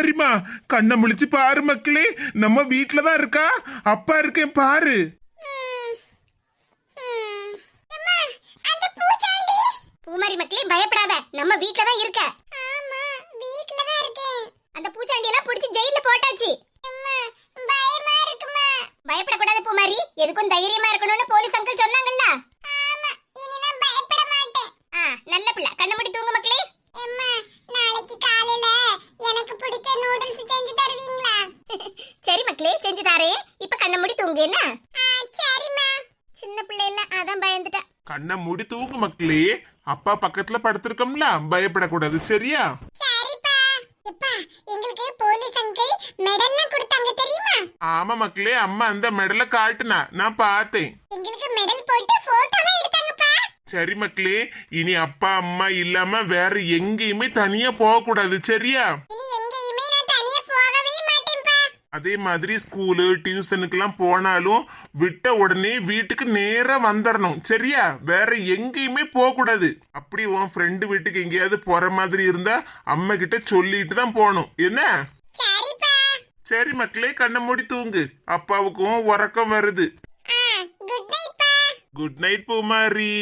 பூமாரிமா கண்ணை முழிச்சு பாரு மக்களே. நம்ம வீட்ல தான் இருக்கா? அப்பா இருக்கேன் பாரு. பூமாரி மக்களே பயப்படாத. நம்ம வீட்ல தான் இருக்க. ஆமா வீட்ல தான் இருக்கேன். அந்த பூச்சாண்டி எல்லாம் புடிச்சு ஜெயில போட்டாச்சு. பயப்படக்கூடாது பூமாரி. எதுக்கும் தைரியமா இருக்கணும்னு போலீஸ் அங்கிள் சொன்னாங்கல்ல ஆமா இனி நான் பயப்பட மாட்டேன் ஆ நல்ல பிள்ளை கண்ண மூடி தூங்கு மக்களே அம்மா நாளைக்கு காலையில எனக்கு பிடிச்ச நூடுல்ஸ் செஞ்சு தருவீங்களா சரி மக்களே செஞ்சு தாரேன் இப்ப கண்ண மூடி தூங்கு என்ன சரிம்மா சின்ன பிள்ளை இல்ல அதான் கண்ணை மூடி தூங்கு மக்களே. அப்பா பக்கத்துல படுத்திருக்கோம்ல பயப்படக்கூடாது சரியா? ஆமா மக்களே அம்மா அந்த மெடலை காட்டுனா நான் பார்த்தேன். சரி மக்களே இனி அப்பா அம்மா இல்லாம வேற எங்கேயுமே தனியா போக கூடாது சரியா அதே மாதிரி ஸ்கூலு டியூஷனுக்கெல்லாம் போனாலும் விட்ட உடனே வீட்டுக்கு நேரா வந்துடணும் சரியா? வேற எங்கேயுமே போக கூடாது அப்படி உன் ஃப்ரெண்டு வீட்டுக்கு எங்கேயாவது போற மாதிரி இருந்தா அம்மா கிட்ட சொல்லிட்டு தான் போகணும் என்ன? சரி மக்களே கண்ணை மூடி தூங்கு. அப்பாவுக்கும் உறக்கம் வருது. Good night Poomari.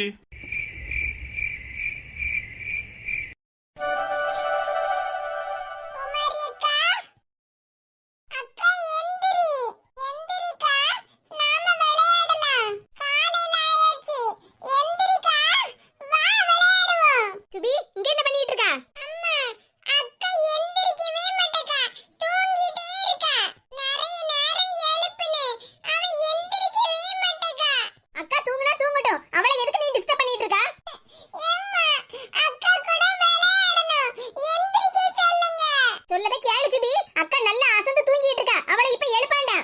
அவளை எதுக்கு நீ டிஸ்டர்ப் பண்ணிட்டு இருக்க சொல்லத கேளு சுபி. அக்கா நல்லா அசந்து தூங்கிட்டு இருக்கா அவளை இப்ப எழுப்பாண்டா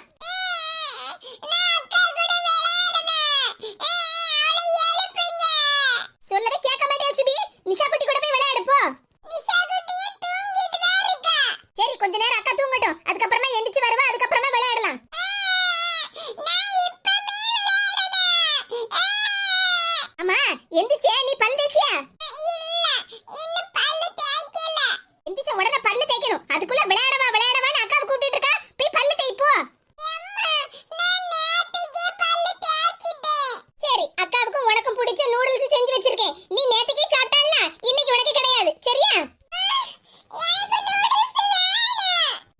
சொல்லத கேட்க மாட்டியா சுபி? நிஷா குட்டி கூட போய் விளையாடு போ. சரி கொஞ்ச நேரம் அக்கா தூங்கட்டும். அதுக்கப்புறமா எந்திரிச்சு வருவா அதுக்கப்புறமா விளையாடலாம் அம்மா எந்திரிச்சியா நீ பல்லு தேய்ச்சியா இல்ல இன்னும் பல்லு தேய்க்கல எந்திரிச்ச உடனே பல்லு தேய்க்கணும் அதுக்குள்ள விளையாடவா விளையாடவான்னு அக்காவை கூட்டிட்டு இருக்கா போய் பல்லு தேய்ப்போ சரி அக்காவுக்கும் உனக்கும் பிடிச்ச நூடுல்ஸ் செஞ்சு வச்சிருக்கேன் நீ நேத்துக்கே சாப்பிட்டல்ல இன்னைக்கு உனக்கு கிடையாது சரியா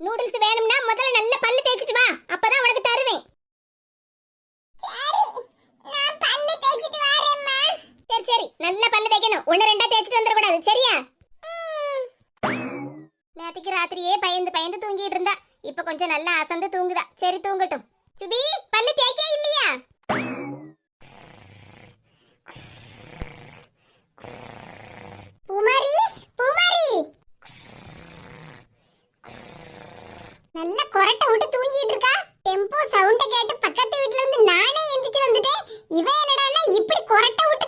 நூடுல்ஸ் வேணும்னா முதல்ல நல்ல பல்லு தேய்ச்சிட்டு வா அப்பதான் உனக்கு தருவேன் சரி நான் பல்லு தேய்ச்சிட்டு வரேம்மா சரி சரி நல்ல பல்லு தேய்க்கணும் ஒன்னு ரெண்டா தேய்ச்சிட்டு வந்துட கூடாது சரியா நேத்துக்கு ராத்திரியே பயந்து பயந்து தூங்கிட்டு இருந்தா. இப்ப கொஞ்சம் நல்லா அசந்து தூங்குதா. சரி தூங்கட்டும். சுபி பல்லு தேய்க்க இல்லையா? பூமாரி பூமாரி. நல்ல கொரட்டை விட்டு தூங்கிட்டு இருக்கா. டெம்போ சவுண்ட கேட்டு பக்கத்து வீட்ல இருந்து நானே எந்திரிச்சு வந்துட்டேன். இவ என்னடான்னா இப்படி கொரட்டை விட்டு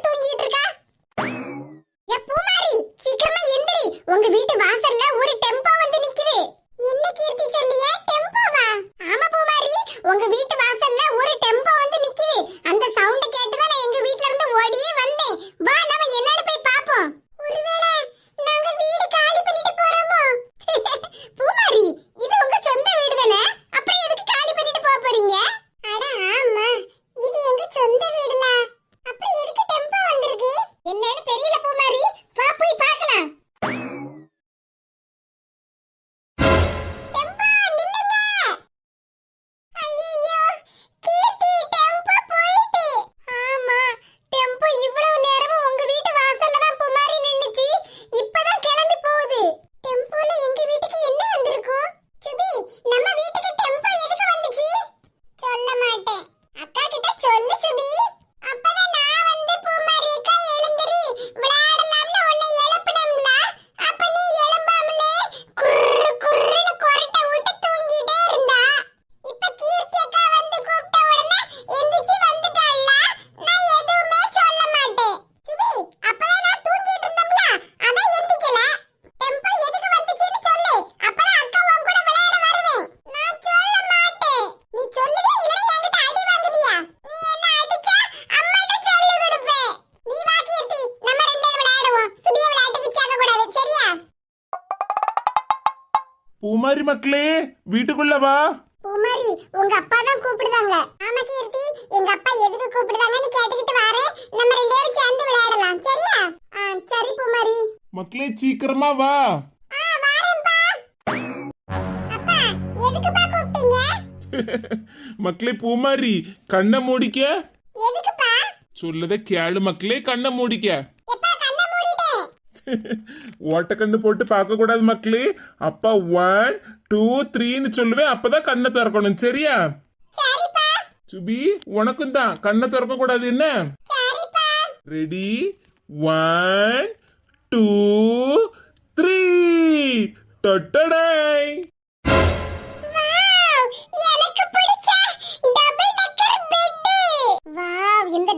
பூமாரி மக்களே வீட்டுக்குள்ள வா. பூமாரி உங்க அப்பா தான் கூப்பிடுதாங்க. ஆமா கீர்த்தி எங்க அப்பா எதுக்கு கூப்பிடுதாங்கன்னு கேட்டுக்கிட்டு வரேன் நம்ம ரெண்டு பேரும் சேர்ந்து விளையாடலாம். சரியா? ஆ சரி பூமாரி. மக்களே சீக்கிரமா வா. ஆ வாரேன்பா. அப்பா எதுக்குப்பா கூப்பிட்டீங்க? மக்களே பூமாரி கண்ணை மூடிக்க. எதுக்குப்பா? சொல்லத கேளு மக்களே கண்ணை மூடிக்க. மூடிட்டேன் ஓட்டக்கண்ணு போட்டு பார்க்க கூடாது மக்களே. அப்பா ஒன் டூ த்ரீன்னு சொல்லுவேன். அப்பதான் கண்ணை திறக்கணும். சரியா? சுபி உனக்கும் தான். கண்ணை திறக்க கூடாது என்ன ரெடி ஒன் டூ த்ரீ தொட்டடை.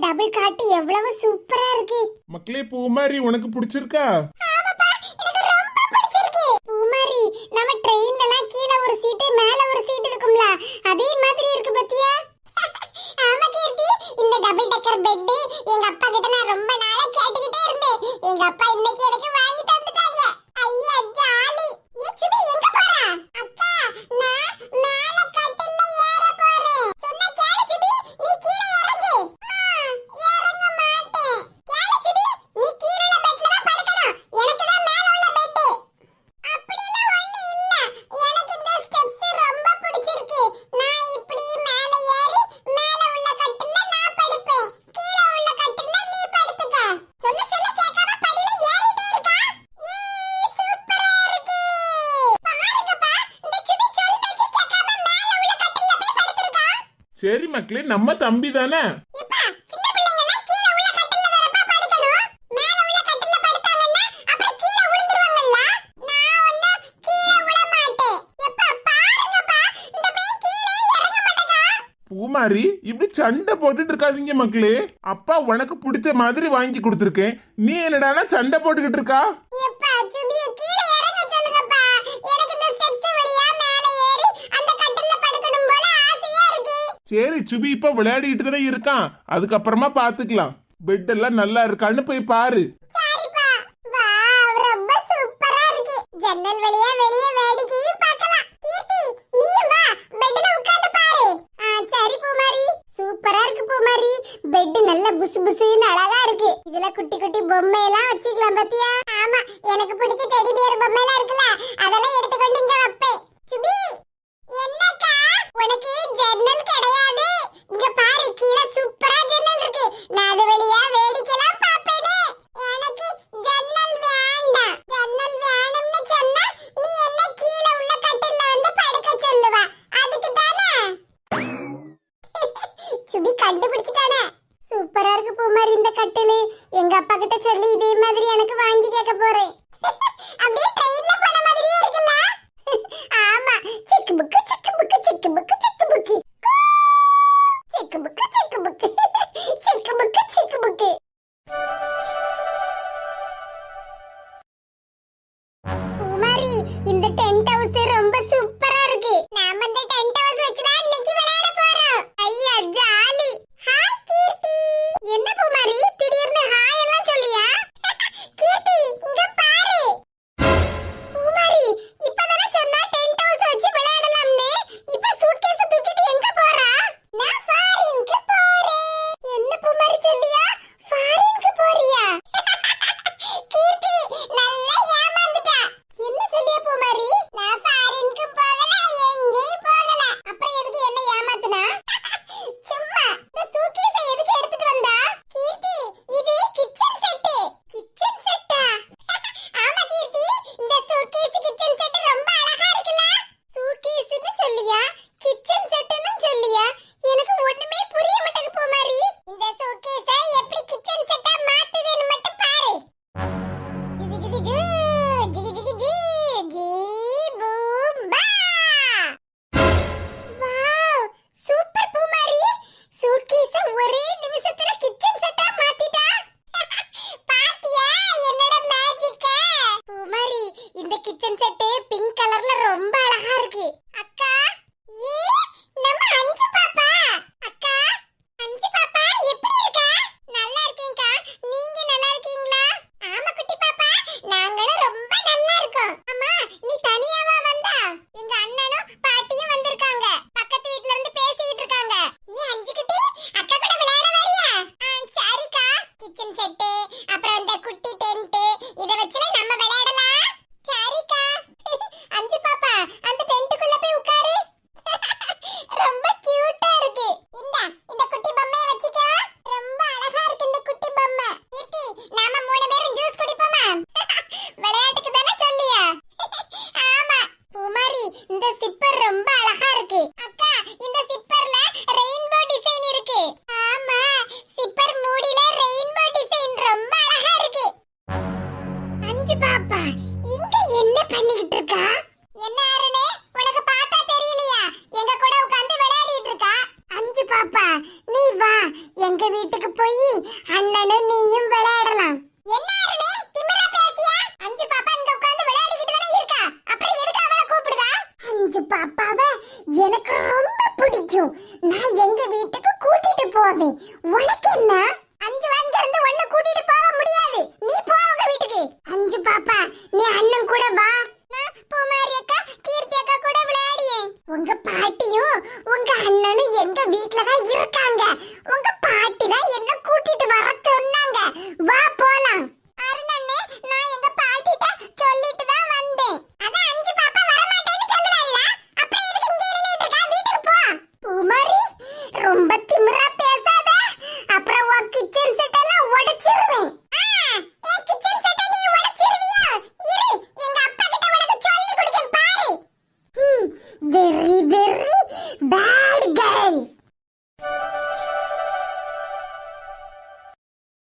டபுள் காட் எவ்வளவு சூப்பரா இருக்கு. மக்களே பூமாரி உனக்கு பிடிச்சிருக்கா? பூமாரி நம்ம ட்ரெயின்ல எல்லாம் கீழ ஒரு சீட்டு மேல ஒரு சீட் இருக்கும்ல அதே மாதிரி இருக்கு பத்தியா? ஆமா கீர்த்தி இந்த டபுள் டக்கர் பெட் எங்க அப்பா கிட்ட நான் ரொம்ப நாளா கேட்டுக்கிட்டே இருந்தேன் எங்க அப்பா இன்னைக்கு எனக்கு வாங்கி தந்துட்டாங்க ஐயா ஜாலி சுபி எங்க போற அக்கா நான் மேல கட்டில்ல ஏற போறேன் சொன்னா கேளு சுபி நீ கீழ இறங்கு ஆ, இறங்க மாட்டேன் கேளு சுபி நீ கீழ உள்ள பெட்ல தான் படுக்கணும் எனக்கு தான் மேல உள்ள பெட் அப்படிலாம் ஒண்ணு இல்ல எனக்கு இந்த ஸ்டெப்ஸ் ரொம்ப பிடிச்சிருக்கு நான் இப்படி மேல ஏறி மேல உள்ள கட்டில்ல நான் படுப்பேன் கீழ உள்ள கட்டில்ல நீ படுத்துக்க சொல்ல சொல்ல கேட்காம படியில ஏறிட்டே இருக்கா ஏய், சூப்பரா இருக்கு பாருங்கப்பா இந்த சுபி சொல் பேச்சு கேட்காம மேல உள்ள கட்டில்ல போய் படுத்திருக்கா சரி மக்களே நம்ம தம்பி தானே எப்பா சின்ன பிள்ளைங்க எல்லாம் கீழ உள்ள கட்டில்ல தானப்பா படுக்கணும் மேல உள்ள கட்டில்ல படுத்தாங்கன்னா அப்புறம் கீழ விழுந்துருவாங்கல்ல நான் ஒண்ணு கீழ விழ மாட்டேன் எப்பா பாருங்கப்பா இந்த பையன் கீழே இறங்க மாட்டேங்கா. பூமாரி இப்படி சண்டை போட்டுட்டு இருக்காதீங்க மக்களே அப்பா உனக்கு பிடிச்ச மாதிரி வாங்கி கொடுத்துருக்கேன். நீ என்னடானா சண்டை போட்டுக்கிட்டு இருக்கா எப்பா சுபிய கீழே இறங்க சொல்லுங்கப்பா எனக்கு இந்த ஸ்டெப்ஸ் வழியா மேல ஏறி அந்த கட்டில்ல படுக்கணும் போல ஆசையா இருக்கு சரி சுபி இப்ப விளையாடிட்டு தானே இருக்கான். அதுக்கப்புறமா பாத்துக்கலாம். பெட் எல்லாம் நல்லா இருக்கான்னு போய் பாரு. சரிப்பா. வாவ் ரொம்ப சூப்பரா இருக்கு. ஜன்னல் வழியா வெளிய வேடிக்கையும் பார்க்கலாம். கீர்த்தி நீயும் வா. பெட்ல உட்கார்ந்து பாரு. ஆ சரி பூமாரி. சூப்பரா இருக்கு பூமாரி. பெட் நல்ல புசு புசுன்னு அழகா இருக்கு. இதுல குட்டி குட்டி பொம்மை எல்லாம் வச்சுக்கலாம் பாத்தியா? ஆமா எனக்கு பிடிச்ச டெடி பியர் பொம்மை எல்லாம் இருக்குல்ல அதெல்லாம் எடுத்துக்கொண்டு இங்க வைப்பேன். சுபி என்னக்கா? உனக்கு ஜன்னல் கிடையாது சொல்லி இதே மாதிரி எனக்கு வாங்கி கேட்க போறேன். அப்படியே ட்ரெயின்ல போன மாதிரியே இருக்குல்ல? ஆமா சிக்கு புக்கு சிக்கு புக்கு சிக்கு புக்கு சிக்கு புக்கு. சிக்கு புக்கு சிக்கு புக்கு. சிக்கு புக்கு சிக்கு புக்கு. குமாரி இந்த டென்ட் ஹவுஸ்